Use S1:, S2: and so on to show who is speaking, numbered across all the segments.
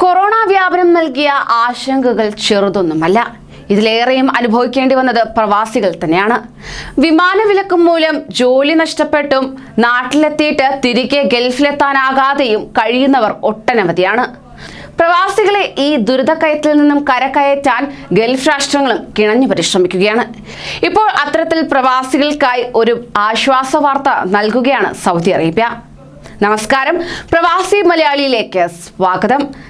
S1: Corona വ്യാപനം നൽകിയ ആശങ്കകൾ ചെറുതൊന്നുമല്ല. ഇതിലേറെയും അനുഭവിക്കേണ്ടി വന്നത് പ്രവാസികൾ തന്നെയാണ്. വിമാന വിലക്കും മൂലം ജോലി നഷ്ടപ്പെട്ടും നാട്ടിലെത്തിയിട്ട് തിരികെ ഗൾഫിലെത്താനാകാതെയും കഴിയുന്നവർ ഒട്ടനവധിയാണ്. പ്രവാസികളെ ഈ ദുരിതക്കയത്തിൽ നിന്നും കരകയറ്റാൻ ഗൾഫ് രാഷ്ട്രങ്ങളും കിണഞ്ഞു പരിശ്രമിക്കുകയാണ്. ഇപ്പോൾ അത്തരത്തിൽ പ്രവാസികൾക്കായി ഒരു ആശ്വാസ വാർത്ത നൽകുകയാണ് സൗദി അറേബ്യ. നമസ്കാരം. പ്രവാസി മലയാളിയിലേക്ക് സ്വാഗതം.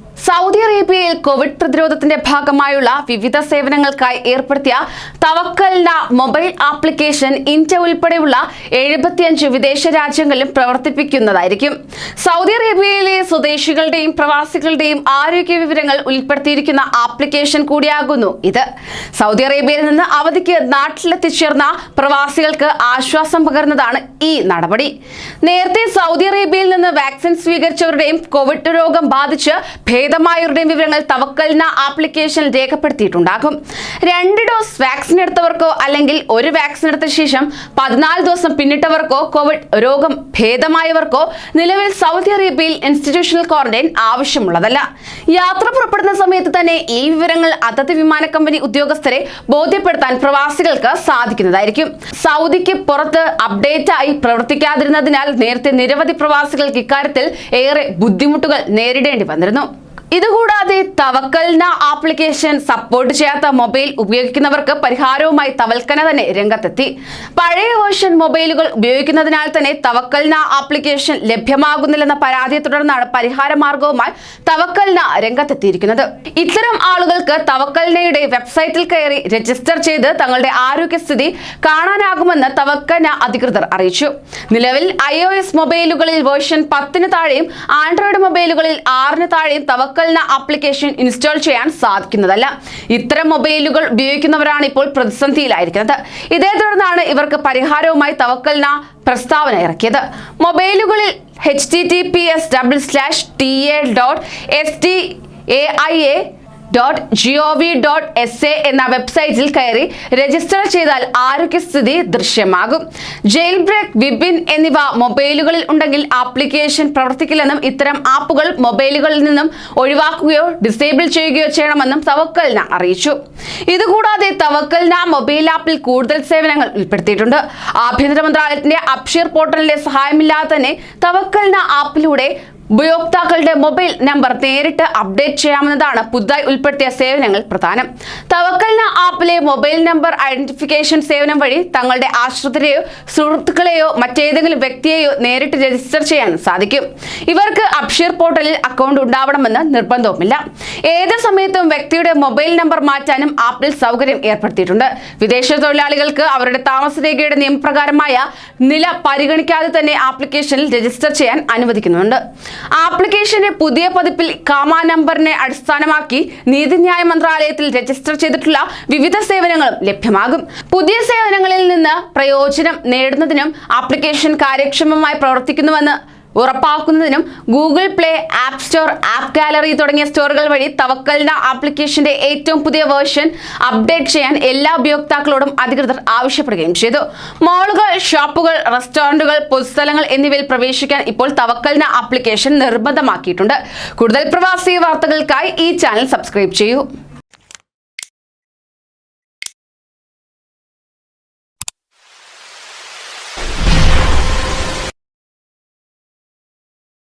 S1: സൗദി അറേബ്യയിൽ കോവിഡ് പ്രതിരോധത്തിന്റെ ഭാഗമായുള്ള വിവിധ സേവനങ്ങൾക്കായി ഏർപ്പെടുത്തിയ തവക്കലിന മൊബൈൽ ആപ്ലിക്കേഷൻ ഇന്ത്യ ഉൾപ്പെടെയുള്ള എഴുപത്തിയഞ്ച് വിദേശ രാജ്യങ്ങളിലും പ്രവർത്തിപ്പിക്കുന്നതായിരിക്കും. സൗദി അറേബ്യയിലെ സ്വദേശികളുടെയും പ്രവാസികളുടെയും ആരോഗ്യ വിവരങ്ങൾ ഉൾപ്പെടുത്തിയിരിക്കുന്ന ആപ്ലിക്കേഷൻ കൂടിയാകുന്നു ഇത്. സൗദി അറേബ്യയിൽ നിന്ന് അവധിക്ക് നാട്ടിലെത്തിച്ചേർന്ന പ്രവാസികൾക്ക് ആശ്വാസം പകർന്നതാണ് ഈ നടപടി. നേരത്തെ സൗദി അറേബ്യയിൽ നിന്ന് വാക്സിൻ സ്വീകരിച്ചവരുടെയും കോവിഡ് രോഗം ബാധിച്ച് ഭേദമായവരുടെയും വിവരങ്ങൾ തവക്കലിന ആപ്ലിക്കേഷൻ രേഖപ്പെടുത്തിയിട്ടുണ്ടാകും. രണ്ട് ഡോസ് വാക്സിൻ എടുത്തവർക്കോ അല്ലെങ്കിൽ ഒരു വാക്സിൻ എടുത്ത ശേഷം പതിനാല് ദിവസം പിന്നിട്ടവർക്കോ കോവിഡ് രോഗം ഭേദമായവർക്കോ നിലവിൽ സൗദി അറേബ്യയിൽ ഇൻസ്റ്റിറ്റ്യൂഷണൽ ക്വാറന്റൈൻ ആവശ്യമുള്ളതല്ല. യാത്ര പുറപ്പെടുന്ന സമയത്ത് തന്നെ ഈ വിവരങ്ങൾ അതത് വിമാന കമ്പനി ഉദ്യോഗസ്ഥരെ ബോധ്യപ്പെടുത്താൻ പ്രവാസികൾക്ക് സാധിക്കുന്നതായിരിക്കും. സൗദിക്ക് പുറത്ത് അപ്ഡേറ്റ് ആയി പ്രവർത്തിക്കാതിരുന്നതിനാൽ നേരത്തെ നിരവധി പ്രവാസികൾക്ക് ഇക്കാര്യത്തിൽ ഏറെ ബുദ്ധിമുട്ടുകൾ നേരിടേണ്ടി വന്നിരുന്നു. ഇതുകൂടാതെ തവക്കൽന ആപ്ലിക്കേഷൻ സപ്പോർട്ട് ചെയ്യാത്ത മൊബൈൽ ഉപയോഗിക്കുന്നവർക്ക് പരിഹാരവുമായി തവൽക്കന തന്നെ രംഗത്തെത്തി. പഴയ വേർഷൻ മൊബൈലുകൾ ഉപയോഗിക്കുന്നതിനാൽ തന്നെ തവക്കൽന ആപ്ലിക്കേഷൻ ലഭ്യമാകുന്നില്ലെന്ന പരാതിയെ തുടർന്നാണ് പരിഹാര മാർഗവുമായി തവക്കൽന രംഗത്തെത്തിയിരിക്കുന്നത്. ഇത്തരം ആളുകൾക്ക് തവക്കൽനയുടെ വെബ്സൈറ്റിൽ കയറി രജിസ്റ്റർ ചെയ്ത് തങ്ങളുടെ ആരോഗ്യസ്ഥിതി കാണാനാകുമെന്ന് തവക്കന അധികൃതർ അറിയിച്ചു. നിലവിൽ ഐ മൊബൈലുകളിൽ വേർഷൻ പത്തിന് താഴെയും ആൻഡ്രോയിഡ് മൊബൈലുകളിൽ ആറിന് താഴെയും തവക്കലിന ആപ്ലിക്കേഷൻ ഇൻസ്റ്റാൾ ചെയ്യാൻ സാധിക്കുന്നതല്ല. ഇത്തരം മൊബൈലുകൾ ഉപയോഗിക്കുന്നവരാണ് ഇപ്പോൾ പ്രതിസന്ധിയിലായിരിക്കുന്നത്. ഇതേ തുടർന്നാണ് ഇവർക്ക് പരിഹാരവുമായി തവക്കൽന പ്രസ്താവന ഇറക്കിയത്. മൊബൈലുകളിൽ H T T P S double slash T A dot S T A I A dot G O V dot S A എന്ന വെബ്സൈറ്റിൽ കയറി രജിസ്റ്റർ ചെയ്താൽ ആരോഗ്യസ്ഥിതി ദൃശ്യമാകും. ജയിൽ ബ്രേക്ക് വിബിൻ എന്നിവ മൊബൈലുകളിൽ ഉണ്ടെങ്കിൽ ആപ്ലിക്കേഷൻ പ്രവർത്തിക്കില്ലെന്നും ഇത്തരം ആപ്പുകൾ മൊബൈലുകളിൽ നിന്നും ഒഴിവാക്കുകയോ ഡിസേബിൾ ചെയ്യുകയോ ചെയ്യണമെന്നും തവക്കൽന അറിയിച്ചു. ഇതുകൂടാതെ തവക്കൽന മൊബൈൽ ആപ്പിൽ കൂടുതൽ സേവനങ്ങൾ ഉൾപ്പെടുത്തിയിട്ടുണ്ട്. ആഭ്യന്തര മന്ത്രാലയത്തിന്റെ അപ്ഷീർ പോർട്ടലിന്റെ സഹായമില്ലാതെ തന്നെ തവക്കൽന ആപ്പിലൂടെ ഉപയോക്താക്കളുടെ മൊബൈൽ നമ്പർ നേരിട്ട് അപ്ഡേറ്റ് ചെയ്യാമെന്നതാണ് പുതുതായി ഉൾപ്പെടുത്തിയ സേവനങ്ങൾ പ്രധാനം. തവക്കലിന ആപ്പിലെ മൊബൈൽ നമ്പർ ഐഡന്റിഫിക്കേഷൻ സേവനം വഴി തങ്ങളുടെ ആശ്രിതരെയോ സുഹൃത്തുക്കളെയോ മറ്റേതെങ്കിലും വ്യക്തിയെയോ നേരിട്ട് രജിസ്റ്റർ ചെയ്യാൻ സാധിക്കും. ഇവർക്ക് അപ്ഷീർ പോർട്ടലിൽ അക്കൗണ്ട് ഉണ്ടാവണമെന്ന് നിർബന്ധവുമില്ല. ഏത് സമയത്തും വ്യക്തിയുടെ മൊബൈൽ നമ്പർ മാറ്റാനും ആപ്പിൽ സൗകര്യം ഏർപ്പെടുത്തിയിട്ടുണ്ട്. വിദേശ തൊഴിലാളികൾക്ക് അവരുടെ താമസരേഖയുടെ നിയമപ്രകാരമായ നില പരിഗണിക്കാതെ തന്നെ ആപ്ലിക്കേഷനിൽ രജിസ്റ്റർ ചെയ്യാൻ അനുവദിക്കുന്നുണ്ട്. ആപ്ലിക്കേഷന്റെ പുതിയ പതിപ്പിൽ കാമ നമ്പറിനെ അടിസ്ഥാനമാക്കി നീതിന്യായ മന്ത്രാലയത്തിൽ രജിസ്റ്റർ ചെയ്തിട്ടുള്ള വിവിധ സേവനങ്ങളും ലഭ്യമാകും. പുതിയ സേവനങ്ങളിൽ നിന്ന് പ്രയോജനം നേടുന്നതിനും ആപ്ലിക്കേഷൻ കാര്യക്ഷമമായി പ്രവർത്തിക്കുന്നുവെന്ന് ഉറപ്പാക്കുന്നതിനും Google play app store app gallery തുടങ്ങിയ സ്റ്റോറുകൾ വഴി തവക്കലിന്റെ ആപ്ലിക്കേഷന്റെ ഏറ്റവും പുതിയ വേർഷൻ അപ്ഡേറ്റ് ചെയ്യാൻ എല്ലാ ഉപയോക്താക്കളോടും അധികൃതർ ആവശ്യപ്പെടുകയും ചെയ്തു. മാളുകൾ ഷോപ്പുകൾ റെസ്റ്റോറന്റുകൾ പൊതുസ്ഥലങ്ങൾ എന്നിവയിൽ പ്രവേശിക്കാൻ ഇപ്പോൾ തവക്കലിന്റെ ആപ്ലിക്കേഷൻ നിർബന്ധമാക്കിയിട്ടുണ്ട്. കൂടുതൽ പ്രവാസി വാർത്തകൾക്കായി ഈ ചാനൽ സബ്സ്ക്രൈബ് ചെയ്യൂ.